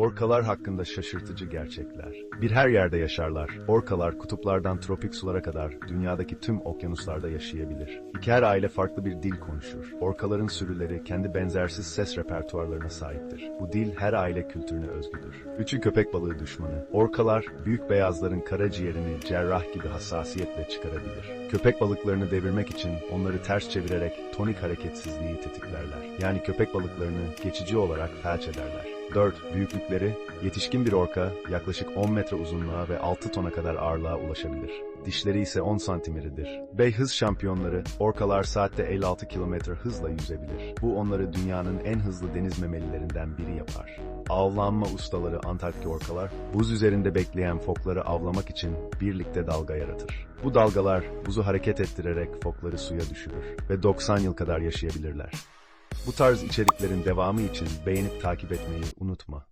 Orkalar hakkında şaşırtıcı gerçekler. Bir her yerde yaşarlar. Orkalar kutuplardan tropik sulara kadar dünyadaki tüm okyanuslarda yaşayabilir. İki her aile farklı bir dil konuşur. Orkaların sürüleri kendi benzersiz ses repertuarlarına sahiptir. Bu dil her aile kültürüne özgüdür. Üçü köpek balığı düşmanı. Orkalar büyük beyazların karaciğerini cerrah gibi hassasiyetle çıkarabilir. Köpek balıklarını devirmek için onları ters çevirerek tonik hareketsizliği tetiklerler. Yani köpek balıklarını geçici olarak felç ederler. 4. Büyüklükleri, yetişkin bir orka yaklaşık 10 metre uzunluğa ve 6 tona kadar ağırlığa ulaşabilir. Dişleri ise 10 santimiridir. Bey hız şampiyonları, orkalar saatte 56 kilometre hızla yüzebilir. Bu onları dünyanın en hızlı deniz memelilerinden biri yapar. Avlanma ustaları Antarktik orkalar, buz üzerinde bekleyen fokları avlamak için birlikte dalga yaratır. Bu dalgalar buzu hareket ettirerek fokları suya düşürür ve 90 yıl kadar yaşayabilirler. Bu tarz içeriklerin devamı için beğenip takip etmeyi unutma.